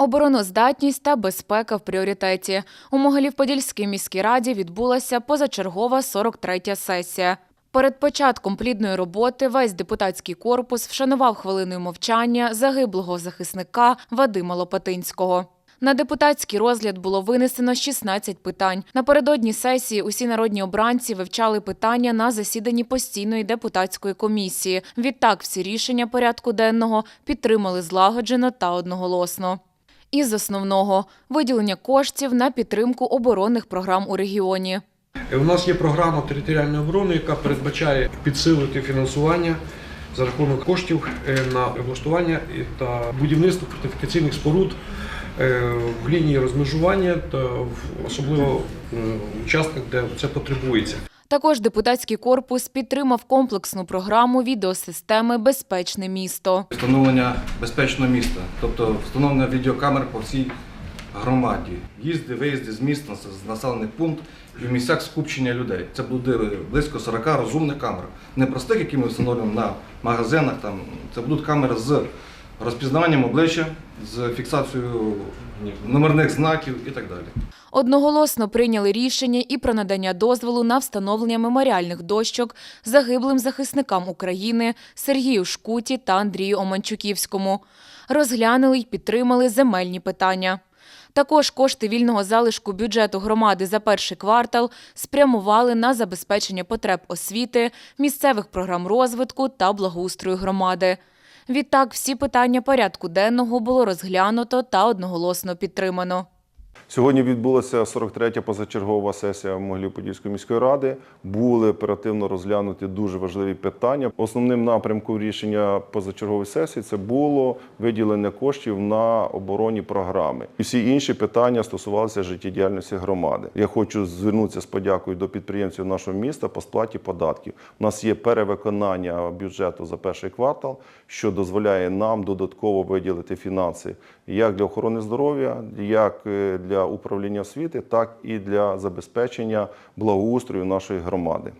Обороноздатність та безпека в пріоритеті. У Могилів-Подільській міській раді відбулася позачергова 43-я сесія. Перед початком плідної роботи весь депутатський корпус вшанував хвилиною мовчання загиблого захисника Вадима Лопатинського. На депутатський розгляд було винесено 16 питань. Напередодні сесії усі народні обранці вивчали питання на засіданні постійної депутатської комісії. Відтак всі рішення порядку денного підтримали злагоджено та одноголосно. Із основного виділення коштів на підтримку оборонних програм у регіоні. Е, У нас є програма територіальної оборони, яка передбачає підсилити фінансування за рахунок коштів е, на облаштування та будівництво фортифікаційних споруд е, в лінії розмежування та особливо в участках, де це потребується. Також депутатський корпус підтримав комплексну програму відеосистеми Безпечне місто. Встановлення безпечного міста, тобто встановлення відеокамер по всій громаді, їзди, виїзди з міст на с- з населених пунктів і в місцях скупчення людей. Це буде близько 40 розумних камер. Не простих, які ми встановлюємо на магазинах. Там це будуть камери з розпізнаванням обличчя, з фіксацією номерних знаків і так далі. Одноголосно прийняли рішення і про надання дозволу на встановлення меморіальних дощок загиблим захисникам України Сергію Шкуті та Андрію Оманчуківському. Розглянули й підтримали земельні питання. Також кошти вільного залишку бюджету громади за перший квартал спрямували на забезпечення потреб освіти, місцевих програм розвитку та благоустрою громади. Відтак, всі питання порядку денного було розглянуто та одноголосно підтримано. Сьогодні відбулася 43-я позачергова сесія Могилів-Подільської міської ради. Були оперативно розглянуті дуже важливі питання. Основним напрямком рішення позачергової сесії це було виділення коштів на оборонні програми. І всі інші питання стосувалися життєдіяльності громади. Я хочу звернутися з подякою до підприємців нашого міста по сплаті податків. У нас є перевиконання бюджету за перший квартал, що дозволяє нам додатково виділити фінанси як для охорони здоров'я, як е, управління освіти, так і для забезпечення благоустрою нашої громади.